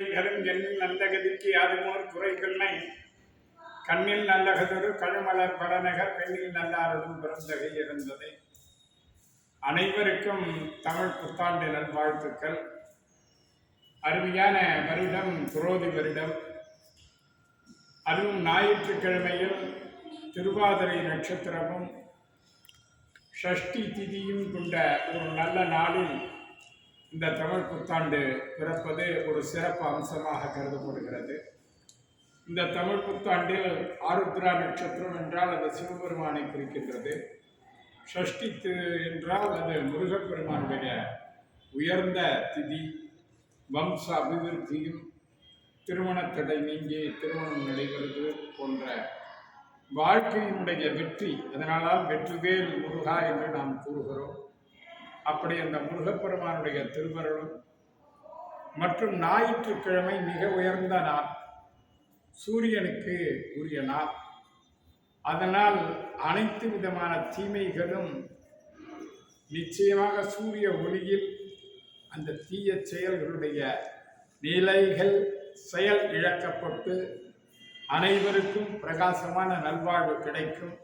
கரும் எண்ணில் நல்ல அதுமோர் குறைகள்னை கண்ணில் நல்லகதொரு கழுமலர் படநகர் பெண்ணில் நல்லாரதும் பிறந்தகை இருந்தது. அனைவருக்கும் தமிழ் புத்தாண்டு நல்வாழ்த்துக்கள் அருமையான வருடம் குரோதி வருடம். அதுவும் ஞாயிற்றுக்கிழமையில் திருவாதிரை நட்சத்திரமும் ஷஷ்டி திதியும் கொண்ட ஒரு நல்ல நாளில் இந்த தமிழ் புத்தாண்டு பிறப்பது ஒரு சிறப்பு அம்சமாக கருதப்படுகிறது. இந்த தமிழ் புத்தாண்டில் ஆருத்ரா நட்சத்திரம் என்றால் அது சிவபெருமானை குறிக்கின்றது. ஷஷ்டி என்றால் அது முருகப்பெருமானுடைய உயர்ந்த திதி வம்ச அபிவிருத்தியும் திருமணத்தடை நீங்கி திருமணம் நடைபெறுவது போன்ற வாழ்க்கையினுடைய வெற்றி அதனால்தான் வெற்றிவேல் முருகா என்று நாம் கூறுகிறோம். அப்படி அந்த முருகப்பெருமானுடைய திருவருளும் மற்றும் ஞாயிற்றுக்கிழமை மிக உயர்ந்த நாள் சூரியனுக்கு உரிய நாள். அதனால் அனைத்து விதமான தீமைகளும் நிச்சயமாக சூரிய ஒளியில் அந்த தீய செயல்களுடைய நிலைகள் செயல் இழக்கப்பட்டு அனைவருக்கும் பிரகாசமான நல்வாழ்வு கிடைக்கும்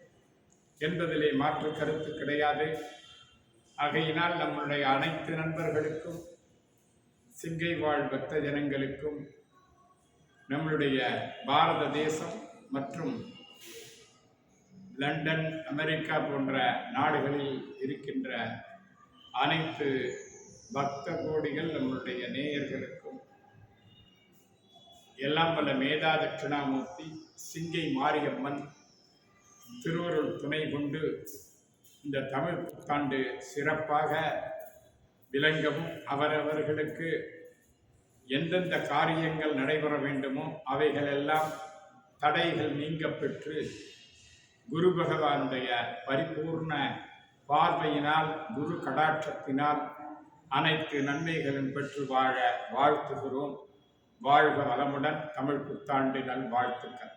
என்பதிலே மாற்று கருத்து கிடையாது. ஆகையினால் நம்முடைய அனைத்து நண்பர்களுக்கும் சிங்கை வாழ் பக்த ஜனங்களுக்கும் நம்மளுடைய பாரத தேசம் மற்றும் லண்டன் அமெரிக்கா போன்ற நாடுகளில் இருக்கின்ற அனைத்து பக்த கோடிகள் நம்மளுடைய நேயர்களுக்கும் எல்லாம் வல்ல மேதா தட்சிணாமூர்த்தி சிங்கை மாரியம்மன் திருவருள் துணை கொண்டு இந்த தமிழ் புத்தாண்டு சிறப்பாக விளங்கவும் அவரவர்களுக்கு எந்தெந்த காரியங்கள் நடைபெற வேண்டுமோ அவைகளெல்லாம் தடைகள் நீங்க பெற்று குரு பகவானுடைய பரிபூர்ண பார்வையினால் குரு கடாட்சத்தினால் அனைத்து நன்மைகளும் பெற்று வாழ வாழ்த்துகிறோம். வாழ்க வளமுடன் தமிழ் புத்தாண்டு நல் வாழ்த்துக்கள்